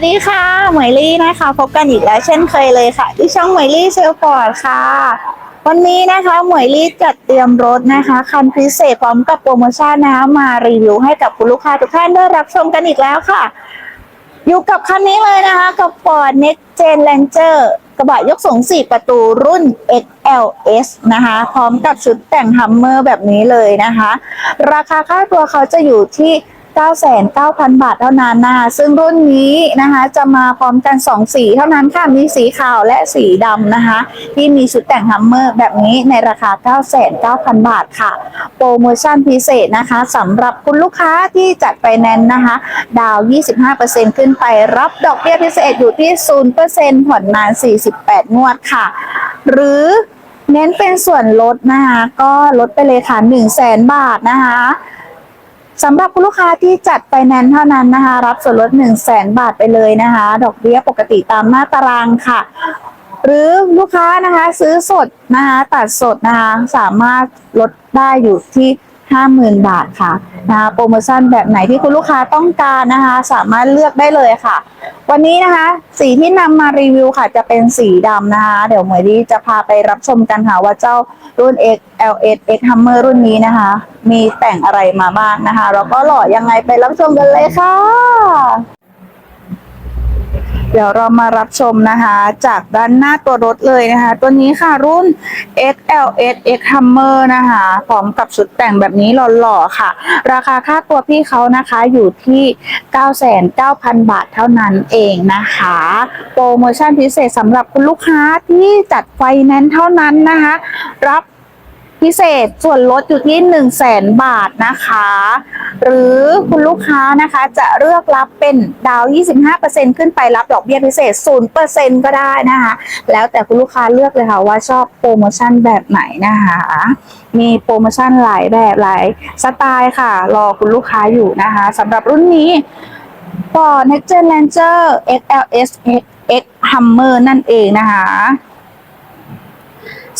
วัสดีค่ะหมวยลี่นะคะ พบกันอีกแล้วเช่นเคยเลยค่ะ ที่ช่องหมวยลี่เซลฟอร์ดค่ะ วันนี้นะคะหมวยลี่จัดเตรียมรถนะคะ คันพิเศษพร้อมกับโปรโมชั่นนะคะมารีวิวให้กับคุณลูกค้าทุกท่านได้รับชมกันอีกแล้วค่ะ อยู่กับคันนี้เลยนะคะ กับ Ford Next Gen Ranger กระบะยกสูง 4 ประตูรุ่น XLS นะคะ พร้อมกับชุดแต่งฮัมเมอร์แบบนี้เลยนะคะ ราคาค่าตัวเขาจะอยู่ที่ 99,000 บาทเท่านั้นนะคะซึ่งรุ่นนี้นะคะจะมาพร้อมกัน 2 สีเท่านั้นค่ะ มีสีขาวและสีดำนะคะ ที่มีชุดแต่งฮัมเมอร์แบบนี้ในราคา 99,000บาทค่ะ โปรโมชั่นพิเศษนะคะสำหรับคุณลูกค้าที่จัดไฟแนนซ์นะคะ ดาว 25%ขึ้นไปรับดอกเบี้ยพิเศษอยู่ที่ 0%ผ่อนนาน 48 งวดค่ะ หรือเน้นเป็นส่วนลดนะคะ ก็ลดไปเลยค่ะ1 0 0 0 0 0บาทนะคะ สำหรับคุณลูกค้าที่จัดไฟแนนซ์เท่านั้นนะคะ รับส่วนลด 1 0 0 0 0แบาทไปเลยนะคะ ดอกเบี้ยปกติตามหน้าตารางค่ะ หรือลูกค้านะคะซื้อสดนะคะ ตัดสดนะคะ สามารถลดได้อยู่ที่ 50,000 บาทค่ะนะคะโปรโมชั่นแบบไหนที่คุณลูกค้าต้องการนะคะ สามารถเลือกได้เลยค่ะ วันนี้นะคะ สีที่นำมารีวิวค่ะ จะเป็นสีดำนะคะ เดี๋ยวเหมยดีจะพาไปรับชมกันค่ะว่าเจ้ารุ่น X LS X Hammer รุ่นนี้นะคะ มีแต่งอะไรมาบ้างนะคะ แล้วก็หล่อยังไงไปรับชมกันเลยค่ะ เดี๋ยวเรามารับชมนะคะ จากด้านหน้าตัวรถเลยนะคะ ตัวนี้ค่ะรุ่น XLS X Hammer นะคะพร้อมกับชุดแต่งแบบนี้หล่อๆค่ะ ราคาค่าตัวพี่เขานะคะอยู่ที่ 99,000 บาทเท่านั้นเองนะคะ โปรโมชั่นพิเศษสำหรับคุณลูกค้าที่จัดไฟแนนซ์เท่านั้นนะคะ รับ พิเศษส่วนลดอยู่ที่1 0 0 0 0แสนบาทนะคะ หรือคุณลูกค้านะคะจะเลือกรับเป็นดาว 25%ขึ้นไปรับดอกเบี้ยพิเศษ 0%ก็ได้นะคะ แล้วแต่คุณลูกค้าเลือกเลยค่ะว่าชอบโปรโมชั่นแบบไหนนะคะ มีโปรโมชั่นหลายแบบหลายสไตล์ค่ะ รอคุณลูกค้าอยู่นะคะสำหรับรุ่นนี้ Ford Next Gen Ranger XLS X Hummer นั่นเองนะคะ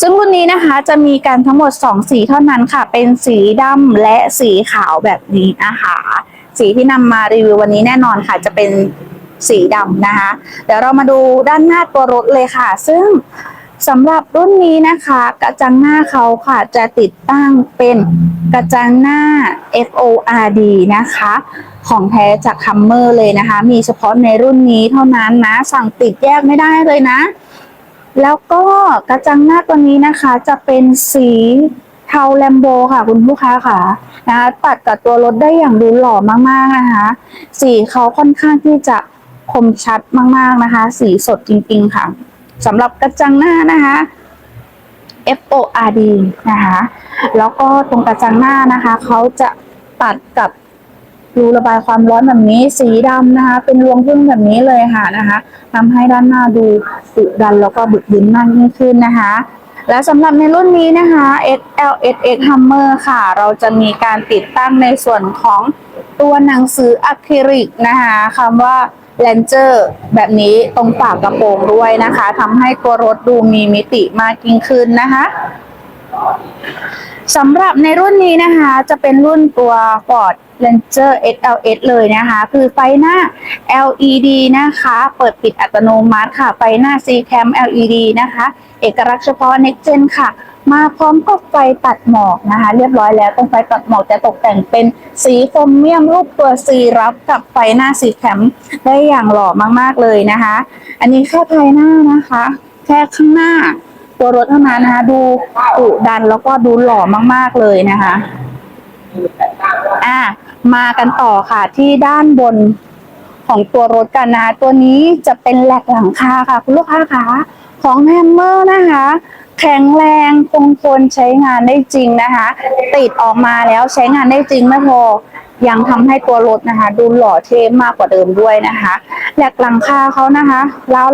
ซึ่งรุ่นนี้นะคะจะมีกันทั้งหมด 2 สีเท่านั้นค่ะ เป็นสีดำและสีขาวแบบนี้นะคะสีที่นำมารีวิววันนี้แน่นอนค่ะ จะเป็นสีดำนะคะ เดี๋ยวเรามาดูด้านหน้าตัวรถเลยค่ะ ซึ่งสำหรับรุ่นนี้นะคะ กระจังหน้าเขาค่ะ จะติดตั้งเป็นกระจังหน้า FORD นะคะ ของแท้จากคัมเมอร์เลยนะคะ มีเฉพาะในรุ่นนี้เท่านั้นนะ สั่งติดแยกไม่ได้เลยนะ แล้วก็กระจังหน้าตัวนี้นะคะจะเป็นสีเทาแลมโบค่ะคุณลูกค้าค่ะนะคะตัดกับตัวรถได้อย่างดูหล่อมากๆนะคะ สีเขาค่อนข้างที่จะคมชัดมากๆนะคะ สีสดจริงๆค่ะสำหรับกระจังหน้านะคะ F O R D นะคะ แล้วก็ตรงกระจังหน้านะคะ เขาจะตัดกับ รูระบายความร้อนแบบนี้สีดำนะคะ เป็นรวงพึ่งแบบนี้เลยค่ะนะคะทำให้ด้านหน้าดูดุดันแล้วก็บึกบึนมากยิ่งขึ้นนะคะ และสำหรับในรุ่นนี้นะคะ XLSX Hammer ค่ะ เราจะมีการติดตั้งในส่วนของตัวหนังสืออะคริลิกนะคะคำว่า Ranger แบบนี้ตรงปากกระโปรงด้วยนะคะทำให้ตัวรถดูมีมิติมากยิ่งขึ้นนะคะสำหรับในรุ่นนี้นะคะ จะเป็นรุ่นตัว Ford Ranger XLS เลยนะคะ คือไฟหน้า LED นะคะ เปิดปิดอัตโนมัติค่ะ ไฟหน้า C cam LED นะคะ เอกลักษณ์เฉพาะ Next Gen ค่ะ มาพร้อมกับไฟตัดหมอกนะคะ เรียบร้อยแล้วตรงไฟตัดหมอกจะตกแต่งเป็นสีโครเมียมรูปตัว C รับกับไฟหน้า C cam ได้อย่างหล่อมากๆเลยนะคะ อันนี้แค่ภายหน้านะคะ แค่ข้างหน้าตัวรถเท่านั้นนะคะดูดุดันแล้วก็ดูหล่อมากๆเลยนะคะ อะ มากันต่อค่ะที่ด้านบนของตัวรถกันนะคะตัวนี้จะเป็นแหลกหลังคาค่ะ คุณลูกค้าคะของแฮมเมอร์นะคะ แข็งแรงคงทนใช้งานได้จริงนะคะ ติดออกมาแล้วใช้งานได้จริงไม่พอยังทำให้ตัวรถนะคะ ดูหล่อเท่มากกว่าเดิมด้วยนะคะแหลกหลังคาเขานะคะ แล้ว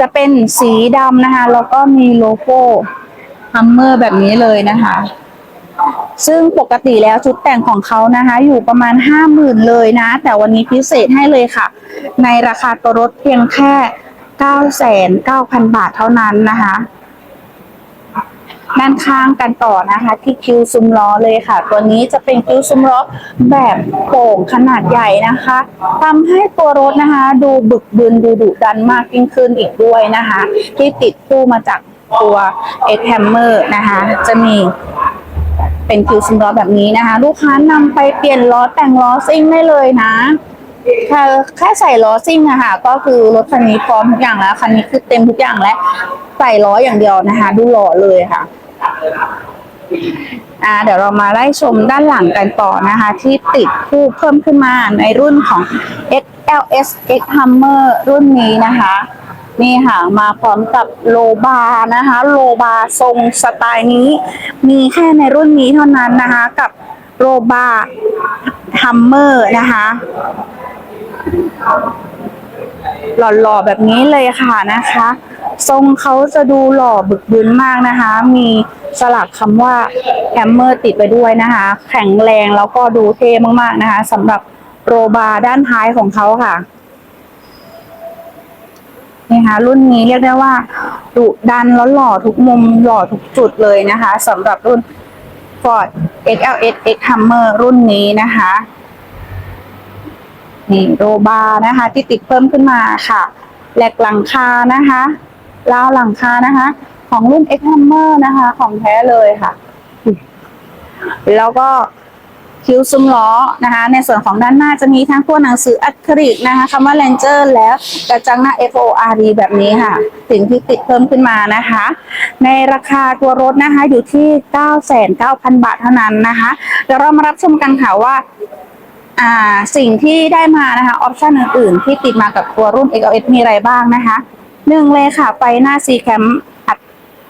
จะเป็นสีดำนะคะแล้วก็มีโลโก้ฮัมเมอร์แบบนี้เลยนะคะ ซึ่งปกติแล้วชุดแต่งของเขานะคะ อยู่ประมาณห้าหมื่นเลยนะ แต่วันนี้พิเศษให้เลยค่ะ ในราคาตัวรถเพียงแค่เก้าแสนเก้าพันบาทเท่านั้นนะคะด้านข้างกันต่อนะคะ ที่คิวซุ้มล้อเลยค่ะ ตัวนี้จะเป็นคิวซุ้มล้อแบบโป่งขนาดใหญ่นะคะทำให้ตัวรถนะคะ ดูบึกบึนดูดุดันมากยิ่งขึ้นอีกด้วยนะคะ ที่ติดคู่มาจากตัว X Hammer นะคะ จะมี เป็นคิวซุ้มล้อแบบนี้นะคะ ลูกค้านำไปเปลี่ยนล้อแต่งล้อซิ่งได้เลยนะแค่แค่ใส่ล้อซิ่งอะค่ะ ก็คือรถคันนี้พร้อมทุกอย่างแล้วคันนี้คือเต็มทุกอย่างแล้วใส่ล้ออย่างเดียวนะคะ ดูหล่อเลยค่ะอ่าเดี๋ยวเรามาไล่ชมด้านหลังกันต่อนะคะ ที่ติดคู่เพิ่มขึ้นมาในรุ่นของ XLS X Hammer รุ่นนี้นะคะ นี่ค่ะมาพร้อมกับโลบาร์นะคะ โลบาร์ทรงสไตล์นี้ มีแค่ในรุ่นนี้เท่านั้นนะคะ กับโลบาร์ฮัมเมอร์นะคะหล่อๆแบบนี้เลยค่ะนะคะ ทรงเขาจะดูหล่อบึกบึนมากนะคะ มีสลักคำว่าแฮมเมอร์ติดไปด้วยนะคะ แข็งแรงแล้วก็ดูเท่มากๆนะคะสำหรับโรบาร์ด้านท้ายของเขาค่ะ นี่ค่ะรุ่นนี้เรียกได้ว่าดุดันแล้วหล่อทุกมุมหล่อทุกจุดเลยนะคะสำหรับรุ่น Ford XLS X Hammer รุ่นนี้นะคะนี่โรบาร์นะคะ ที่ติดเพิ่มขึ้นมาค่ะแหลกหลังคานะคะราวหลังคานะคะ ของรุ่น X Hammer นะคะ ของแท้เลยค่ะ แล้วก็ คิ้วซุ้มล้อนะคะ ในส่วนของด้านหน้าจะมีทั้งตัวหนังสืออักขริกนะคะคำว่า Ranger แล้วกระจังหน้า FORD แบบนี้ค่ะสิ่งที่ติดเพิ่มขึ้นมานะคะ ในราคาตัวรถนะคะอยู่ที่ 99,000 บาทเท่านั้นนะคะเดี๋ยวเรามารับชมกันค่ะว่าสิ่งที่ได้มานะคะออปชันอื่นๆ ที่ติดมากับตัวรุ่น XLS มีอะไรบ้างนะคะหนึ่งเลยค่ะ ไฟหน้า C cam อัด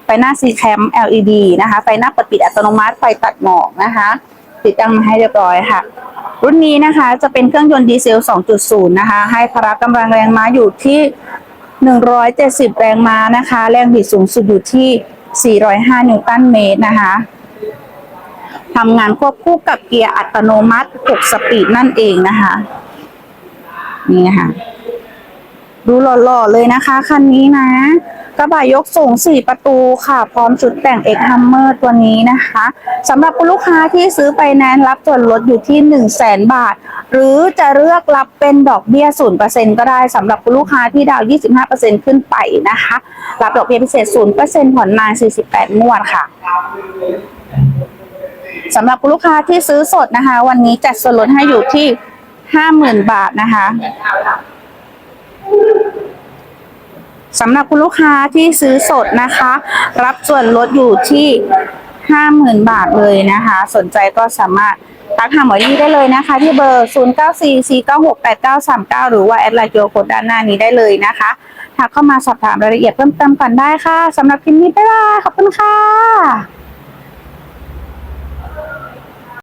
ไฟหน้า C cam LED นะคะ ไฟหน้าเปิดปิดอัตโนมัติไฟตัดหมอกนะคะ ติดตั้งมาให้เรียบร้อยค่ะ รุ่นนี้นะคะจะเป็นเครื่องยนต์ดีเซล 2.0 นะคะ ให้พละกำลังแรงม้าอยู่ที่ 170 แรงม้านะคะ แรงบิดสูงสุดอยู่ที่ 405 นิวตันเมตรนะคะทำงานควบคู่กับเกียร์อัตโนมัติ 6 สปีดนั่นเองนะคะ นี่นะคะดูหล่อๆเลยนะคะ คันนี้นะ กระบะยกสูง 4 ประตูค่ะ พร้อมชุดแต่ง X Hammer ตัวนี้นะคะสำหรับคุณลูกค้าที่ซื้อไปแนนรับส่วนลดอยู่ที่ 1 0 0 0 0แบาท หรือจะเลือกรับเป็นดอกเบี้ย 0%ก็ได้สำหรับคุณลูกค้าที่ดาวน์25%ขึ้นไปนะคะ รับดอกเบี้ยพิเศษ 0%ผ่อนนาน 48 งวดค่ะสำหรับคุณลูกค้าที่ซื้อสดนะคะ วันนี้จัดส่วนลดให้อยู่ที่ห้าหมื่นบาทนะคะ สำหรับคุณลูกค้าที่ซื้อสดนะคะ รับส่วนลดอยู่ที่ห้าหมื่นบาทเลยนะคะ สนใจก็สามารถทักหาหมอนี่ได้เลยนะคะ ที่เบอร์ 0 9 4 4 9 6 8 9 3 9 หรือว่าแอดไลน์เกียวโคดด้านหน้านี้ได้เลยนะคะทักเข้ามาสอบถามรายละเอียดเพิ่มเติมกันได้ค่ะสำหรับคลิปนี้บ๊ายบายขอบคุณค่ะ